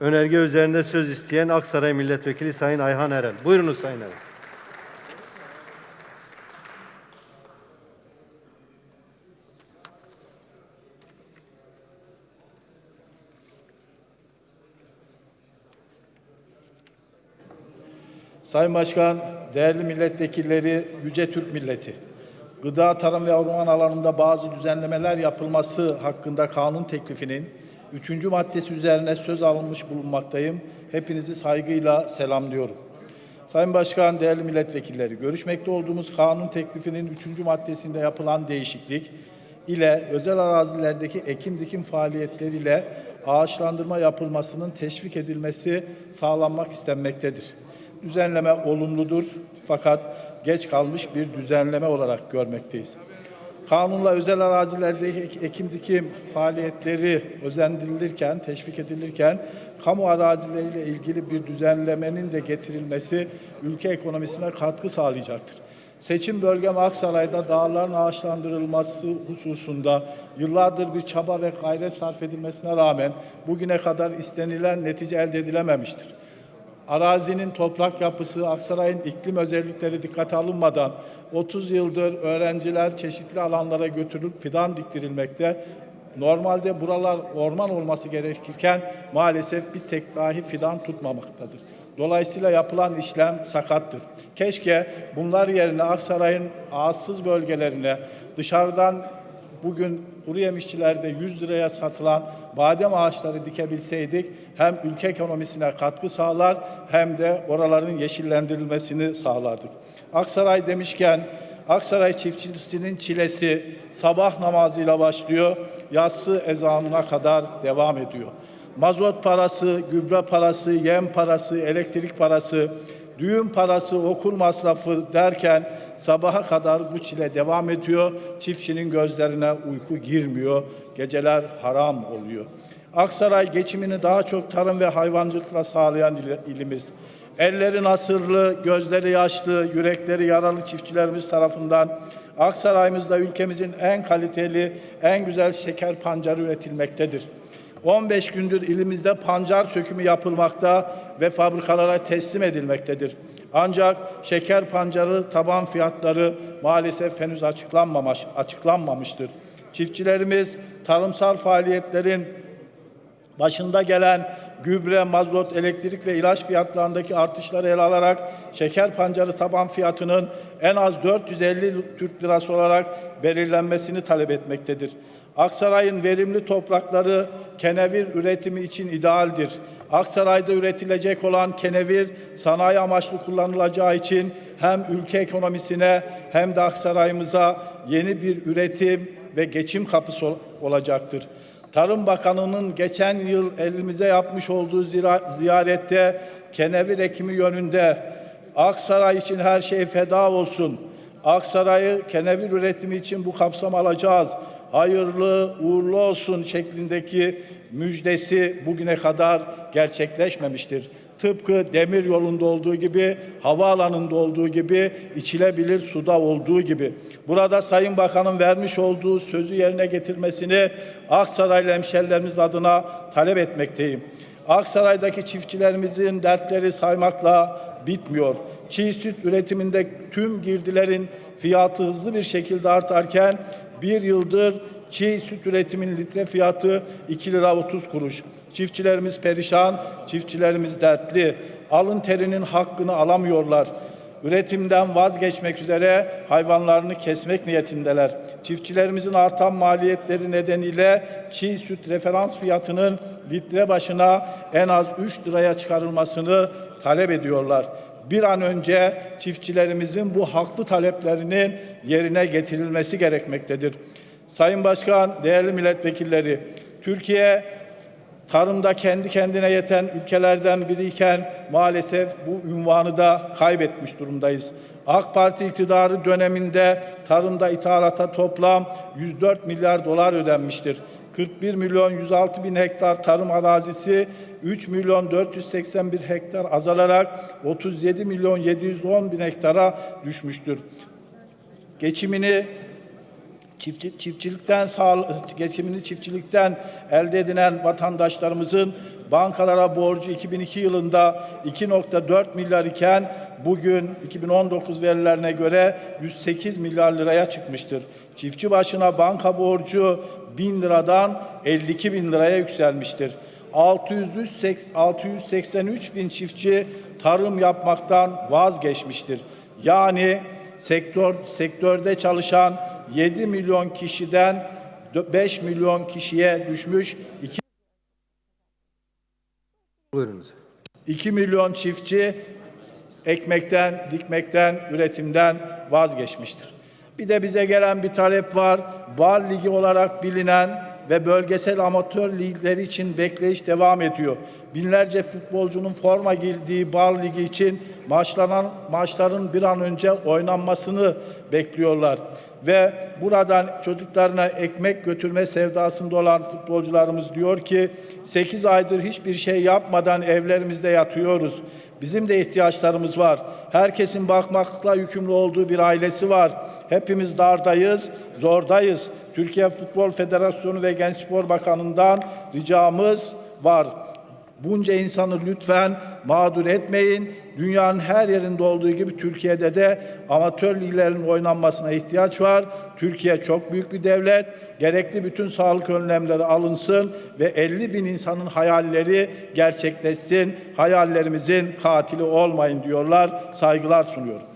Önerge üzerinde söz isteyen Aksaray Milletvekili Sayın Ayhan Eren. Buyurunuz Sayın Eren. Sayın Başkan, değerli milletvekilleri, Yüce Türk Milleti. Gıda, tarım ve orman alanında bazı düzenlemeler yapılması hakkında kanun teklifinin üçüncü maddesi üzerine söz alınmış bulunmaktayım. Hepinizi saygıyla selamlıyorum. Sayın Başkan, değerli milletvekilleri, görüşmekte olduğumuz kanun teklifinin üçüncü maddesinde yapılan değişiklik ile özel arazilerdeki ekim dikim faaliyetleriyle ağaçlandırma yapılmasının teşvik edilmesi sağlanmak istenmektedir. Düzenleme olumludur fakat geç kalmış bir düzenleme olarak görmekteyiz. Kanunla özel arazilerdeki ek- ekim dikim faaliyetleri özendirilirken, teşvik edilirken kamu arazileriyle ilgili bir düzenlemenin de getirilmesi ülke ekonomisine katkı sağlayacaktır. Seçim bölgem Aksaray'da dağların ağaçlandırılması hususunda yıllardır bir çaba ve gayret sarf edilmesine rağmen bugüne kadar istenilen netice elde edilememiştir. Arazinin toprak yapısı, Aksaray'ın iklim özellikleri dikkate alınmadan 30 yıldır öğrenciler çeşitli alanlara götürülüp fidan diktirilmekte. Normalde buralar orman olması gerekirken maalesef bir tek dahi fidan tutmamaktadır. Dolayısıyla yapılan işlem sakattır. Keşke bunlar yerine Aksaray'ın ağaçsız bölgelerine dışarıdan bugün kuru yemişçilerde 100 liraya satılan badem ağaçları dikebilseydik hem ülke ekonomisine katkı sağlar hem de oraların yeşillendirilmesini sağlardık. Aksaray demişken Aksaray çiftçisinin çilesi sabah namazıyla başlıyor, yatsı ezanına kadar devam ediyor. Mazot parası, gübre parası, yem parası, elektrik parası, düğün parası, okul masrafı derken sabaha kadar bu çile devam ediyor. Çiftçinin gözlerine uyku girmiyor. Geceler haram oluyor. Aksaray geçimini daha çok tarım ve hayvancılıkla sağlayan il- ilimiz. Elleri nasırlı, gözleri yaşlı, yürekleri yaralı çiftçilerimiz tarafından Aksaray'ımızda ülkemizin en kaliteli, en güzel şeker pancarı üretilmektedir. 15 gündür ilimizde pancar sökümü yapılmakta ve fabrikalara teslim edilmektedir. Ancak şeker pancarı taban fiyatları maalesef henüz açıklanmamış, açıklanmamıştır. Çiftçilerimiz tarımsal faaliyetlerin başında gelen gübre, mazot, elektrik ve ilaç fiyatlarındaki artışları ele alarak şeker pancarı taban fiyatının en az 450 Türk lirası olarak belirlenmesini talep etmektedir. Aksaray'ın verimli toprakları kenevir üretimi için idealdir. Aksaray'da üretilecek olan kenevir sanayi amaçlı kullanılacağı için hem ülke ekonomisine hem de Aksaray'ımıza yeni bir üretim ve geçim kapısı ol- olacaktır. Tarım Bakanı'nın geçen yıl elimize yapmış olduğu ziyarette kenevir ekimi yönünde Aksaray için her şey feda olsun. Aksaray'ı kenevir üretimi için bu kapsam alacağız. Hayırlı uğurlu olsun şeklindeki müjdesi bugüne kadar gerçekleşmemiştir. Tıpkı demir yolunda olduğu gibi, havaalanında olduğu gibi, içilebilir suda olduğu gibi. Burada Sayın Bakan'ın vermiş olduğu sözü yerine getirmesini Aksaraylı hemşerilerimiz adına talep etmekteyim. Aksaray'daki çiftçilerimizin dertleri saymakla bitmiyor. Çiğ süt üretiminde tüm girdilerin fiyatı hızlı bir şekilde artarken bir yıldır çiğ süt üretimin litre fiyatı 2 lira 30 kuruş. Çiftçilerimiz perişan, çiftçilerimiz dertli. Alın terinin hakkını alamıyorlar. Üretimden vazgeçmek üzere hayvanlarını kesmek niyetindeler. Çiftçilerimizin artan maliyetleri nedeniyle çiğ süt referans fiyatının litre başına en az 3 liraya çıkarılmasını talep ediyorlar. Bir an önce çiftçilerimizin bu haklı taleplerinin yerine getirilmesi gerekmektedir. Sayın Başkan, değerli milletvekilleri, Türkiye tarımda kendi kendine yeten ülkelerden biriyken maalesef bu ünvanı da kaybetmiş durumdayız. AK Parti iktidarı döneminde tarımda ithalata toplam 104 milyar dolar ödenmiştir. 41 milyon 106 bin hektar tarım arazisi 3 milyon 481 hektar azalarak 37 milyon 710 bin hektara düşmüştür. Geçimini çiftçi- çiftçilikten geçimini çiftçilikten elde edilen vatandaşlarımızın Bankalara borcu 2002 yılında 2.4 milyar iken bugün 2019 verilerine göre 108 milyar liraya çıkmıştır. Çiftçi başına banka borcu 1000 liradan 52 bin liraya yükselmiştir. 683 683 bin çiftçi tarım yapmaktan vazgeçmiştir. Yani sektör sektörde çalışan 7 milyon kişiden 5 milyon kişiye düşmüş. 2, Buyurunuz. 2 milyon çiftçi ekmekten, dikmekten, üretimden vazgeçmiştir. Bir de bize gelen bir talep var. Bar Ligi olarak bilinen ve bölgesel amatör ligleri için bekleyiş devam ediyor. Binlerce futbolcunun forma giydiği Bar Ligi için maçlanan maçların bir an önce oynanmasını bekliyorlar. Ve buradan çocuklarına ekmek götürme sevdasında olan futbolcularımız diyor ki 8 aydır hiçbir şey yapmadan evlerimizde yatıyoruz. Bizim de ihtiyaçlarımız var. Herkesin bakmakla yükümlü olduğu bir ailesi var. Hepimiz dardayız, zordayız. Türkiye Futbol Federasyonu ve Gençspor Bakanı'ndan ricamız var. Bunca insanı lütfen mağdur etmeyin. Dünyanın her yerinde olduğu gibi Türkiye'de de amatör liglerin oynanmasına ihtiyaç var. Türkiye çok büyük bir devlet. Gerekli bütün sağlık önlemleri alınsın ve 50 bin insanın hayalleri gerçekleşsin. Hayallerimizin katili olmayın diyorlar. Saygılar sunuyorum.